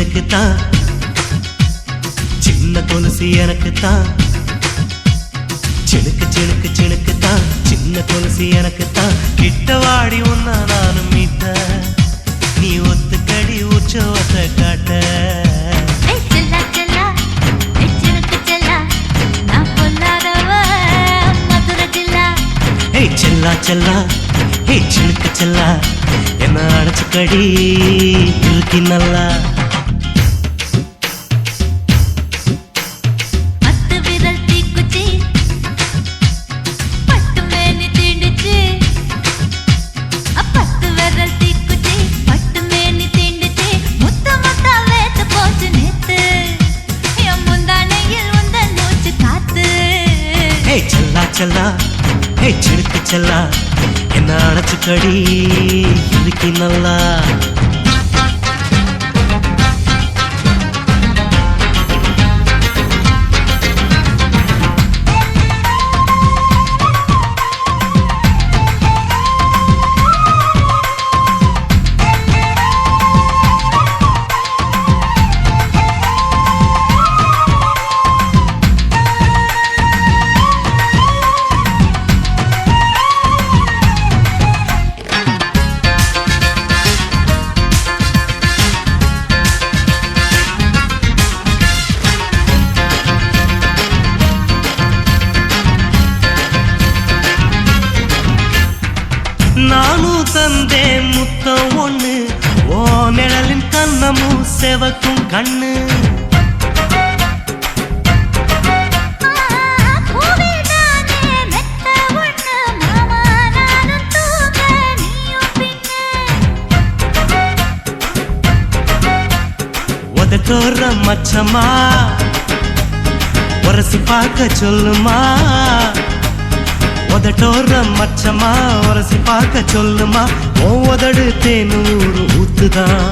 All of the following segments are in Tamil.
சிணுக்கு தான் சின்ன கொலுசு எனக்கு தான் சிணுக்கு சிணுக்கு சிணுக்கு தான் சின்ன கொலுசு எனக்கு தான் கிட்ட வாடி உன்னா நானும் மீட்ட நீ ஒத்துக்கடி உற்சவத்தை காட்ட. செல்லா செல்லா. நான் பொல்லாதவ மதுரை ஜில்லா ஏய் செல்லா செல்லா ஏய் சிணுக்கு செல்லா என்ன அடைச்சுக்கடி இருக்கி முத்தம் ஒண்ணு. ஓ நிழலின் கண்ணமும் செவக்கும் கண்ணு. பூவிதானே மச்சமா உரசி பார்க்க சொல்லுமா. உதட்டோர மச்சமா உரசி பார்க்க சொல்லுமா? ஓ உதடு தேனூறு ஊத்துதான்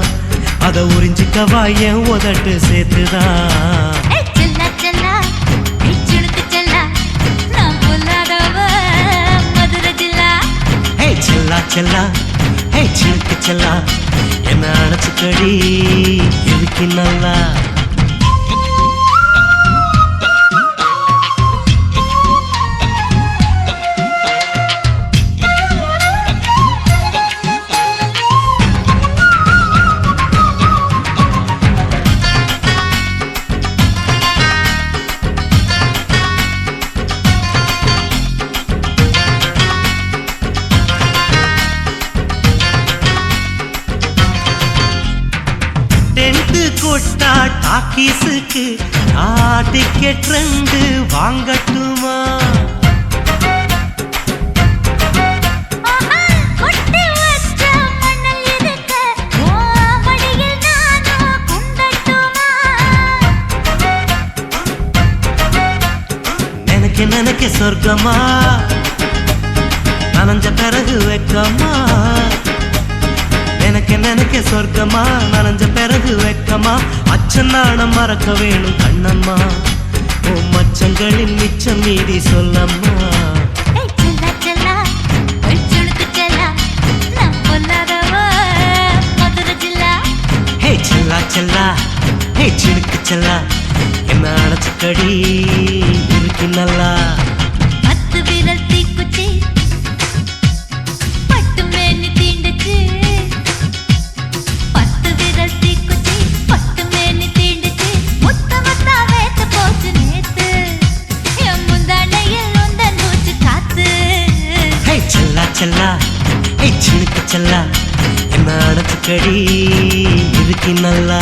அத உறிஞ்சிக்கவா என் உதட்டு சேர்த்துதான் ஹே செல்லா செல்லா ஹே சிலுக்கு செல்லா. என்ன அடைச்சுக்கடி எதுக்கு நல்லா? கொட்டா டாக்கீஸுக்கு டிக்கெட் ரெண்டு வாங்கட்டுமா? நினைக்க நினைக்க சொர்க்கமா? நனைஞ்ச பிறகு வெக்கமா? நினைக்க சொர்க்கமா? நனைஞ்ச பிறகு வெக்கமா? அச்சனான மறக்க வேணும் கண்ணம்மா. ஓ மச்சங்களின் மிச்சம் மீதி சொல்லம்மா. செல்லா செல்லா ஹே சினுக்கு செல்லா. என்ன அடைச்சுக்கடி இருக்கு நல்லா. கண்ணுக்கு செல்லா என்ன அடைச்சுக்கடி இருக்கு நல்லா.